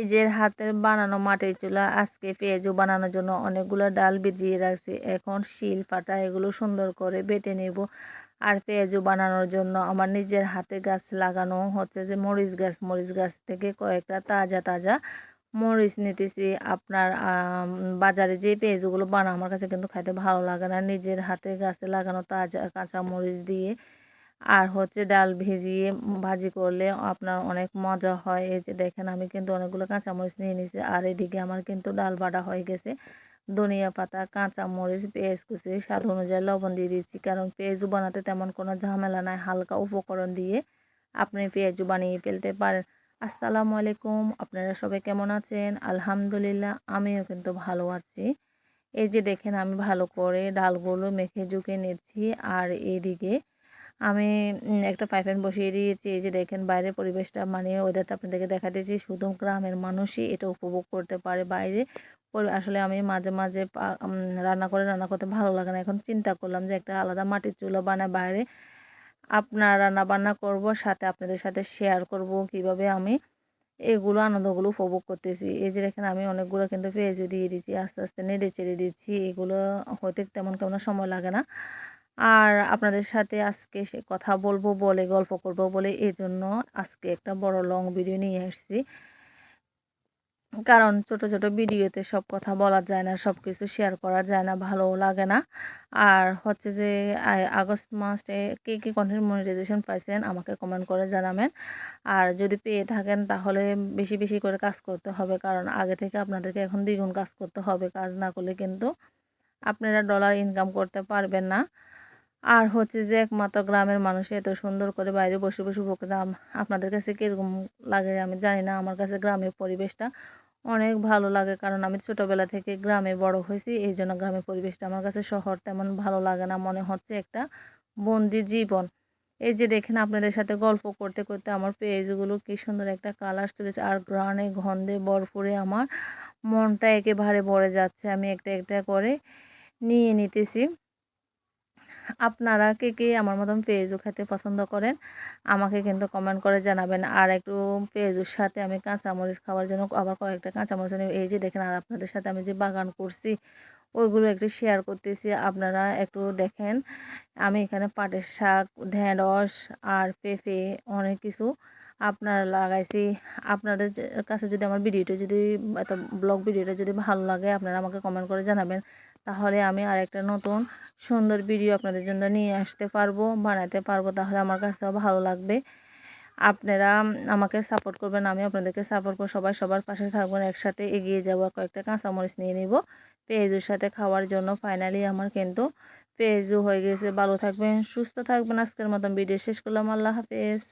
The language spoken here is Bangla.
নিজের হাতের বানানো মাটির চুলা, আজকে পেঁয়াজু বানানোর জন্য অনেকগুলো ডাল ভিজিয়ে রাখছি। এখন শিল পাটা এগুলো সুন্দর করে বেটে নেব। আর পেঁয়াজু বানানোর জন্য আমার নিজের হাতে গাছ লাগানো হচ্ছে যে মরিচ গাছ। মরিচ গাছ থেকে কয়েকটা তাজা তাজা মরিচ নিতেছি। আপনার বাজারে যে পেঁয়াজগুলো বানা আমার কাছে কিন্তু খাইতে ভালো লাগে না। নিজের হাতে গাছে লাগানো তাজা কাঁচা মরিচ দিয়ে আর হচ্ছে ডাল ভিজিয়ে ভাজি করলে আপনার অনেক মজা হয়। এই যে দেখেন আমি কিন্তু অনেকগুলো কাঁচামরিচ নিয়ে নিয়েছি আর এদিকে আমার কিন্তু ডাল বাটা হয়ে গেছে। ধনিয়া পাতা, কাঁচামরিচ, পেঁয়াজ কুচি, স্বাদ অনুযায়ী লবণ দিয়ে দিচ্ছি। কারণ পেঁয়াজু বানাতে তেমন কোনো ঝামেলা নাই, হালকা উপকরণ দিয়ে আপনি পেঁয়াজু বানিয়ে ফেলতে পারেন। আসসালামু আলাইকুম, আপনারা সবাই কেমন আছেন? আলহামদুলিল্লাহ, আমিও কিন্তু ভালো আছি। এই যে দেখেন আমি ভালো করে ডালগুলো মেখে ঝুঁকে নিচ্ছি আর এদিকে আমি একটা পাইপেন বসিয়ে দিয়েছি। এই যে দেখেন বাইরের পরিবেশটা মানে ওয়েদারটা আপনাদেরকে দেখা দিয়েছি শুধু গ্রামের মানুষই এটা উপভোগ করতে পারে বাইরে। আসলে আমি মাঝে মাঝে রান্না করে, রান্না করতে ভালো লাগে না। এখন চিন্তা করলাম যে একটা আলাদা মাটির চুলো বানায় বাইরে। আপনার রান্না বান্না করব, সাথে আপনাদের সাথে শেয়ার করব কীভাবে আমি এগুলো, আনন্দগুলো উপভোগ করতেছি। এই যে দেখেন আমি অনেকগুলো কিন্তু পেঁয়াজও দিয়ে দিচ্ছি আস্তে আস্তে নেড়ে চেড়ে দিচ্ছি। এগুলো হতে তেমন কেমন সময় লাগে না। আর আপনাদের সাথে আজকে সে কথা বলব বলে, গল্প করব বলে এই জন্য আজকে একটা বড় লং ভিডিও নিয়ে এসেছি কারণ ছোট ছোট ভিডিওতে সব কথা বলা যায় না সব কিছু শেয়ার করা যায় না ভালো লাগে না। আর হচ্ছে যে আগস্ট মাসে কে কী কন্টেন্ট মনিটাইজেশন পাইছেন আমাকে কমেন্ট করে জানাবেন। আর যদি পেয়ে থাকেন তাহলে বেশি বেশি করে কাজ করতে হবে, কারণ আগে থেকে আপনাদেরকে এখন দ্বিগুণ কাজ করতে হবে, কাজ না করলে কিন্তু আপনারা ডলার ইনকাম করতে পারবেন না। আর হচ্ছে যে একমাত্র গ্রামের মানুষ, এত সুন্দর করে বাইরে বসে বসে বকতাম আপনাদের কাছে কীরকম লাগে আমি জানি না, আমার কাছে গ্রামের পরিবেশটা অনেক ভালো লাগে, কারণ আমি ছোটোবেলা থেকে গ্রামে বড় হয়েছি, এই জন্য গ্রামের পরিবেশটা আমার কাছে শহর তেমন ভালো লাগে না, মনে হচ্ছে একটা বন্দি জীবন। এই যে দেখেন আপনাদের সাথে গল্প করতে করতে আমার পেজগুলো কী সুন্দর একটা কালার চলেছে, আর গ্রানে গন্ধে বরফুরে আমার মনটা একেবারে ভরে যাচ্ছে, আমি একটা একটা করে নিয়ে নিতেছি। আপনারা কে কে আমার মতন পেঁয়াজু খেতে পছন্দ করেন, আমাকে কিন্তু কমেন্ট করে জানাবেন। আর একটু পেঁয়াজুর সাথে আমি কাঁচামরিচ খাওয়ার জন্য আবার কয়েকটা কাঁচামরিচ এই যে দেখেন আর আপনাদের সাথে আমি যে বাগান করছি, ওইগুলো একটু শেয়ার করতেছি। আপনারা একটু দেখেন, আমি এখানে পাটের শাক, ঢেঁড়স আর পেঁপে অনেক কিছু আপনারা লাগাইছি। আপনাদের কাছে যদি আমার ভিডিওটা যদি ব্লগ ভিডিওটা যদি ভালো লাগে, আপনারা আমাকে কমেন্ট করে জানাবেন। তাহলে আমি আরেকটা নতুন সুন্দর ভিডিও আপনাদের জন্য নিয়ে আসতে পারব, বানাতে পারব। তাহলে আমার কাছেও ভালো লাগবে। আপনারা আমাকে সাপোর্ট করবেন, আমি আপনাদেরকে সাপোর্ট করব। সবাই সবার পাশে থাকবেন, একসাথে এগিয়ে যাব, কয়েকটা কাঁচামরিচ নিয়ে নিব। পেঁয়াজুর সাথে খাওয়ার জন্য ফাইনালি আমার কিন্তু পেঁয়াজু হয়ে গেছে। ভালো থাকবেন, সুস্থ থাকবেন। আজকের মতন ভিডিও শেষ করলাম। আল্লাহ হাফেজ।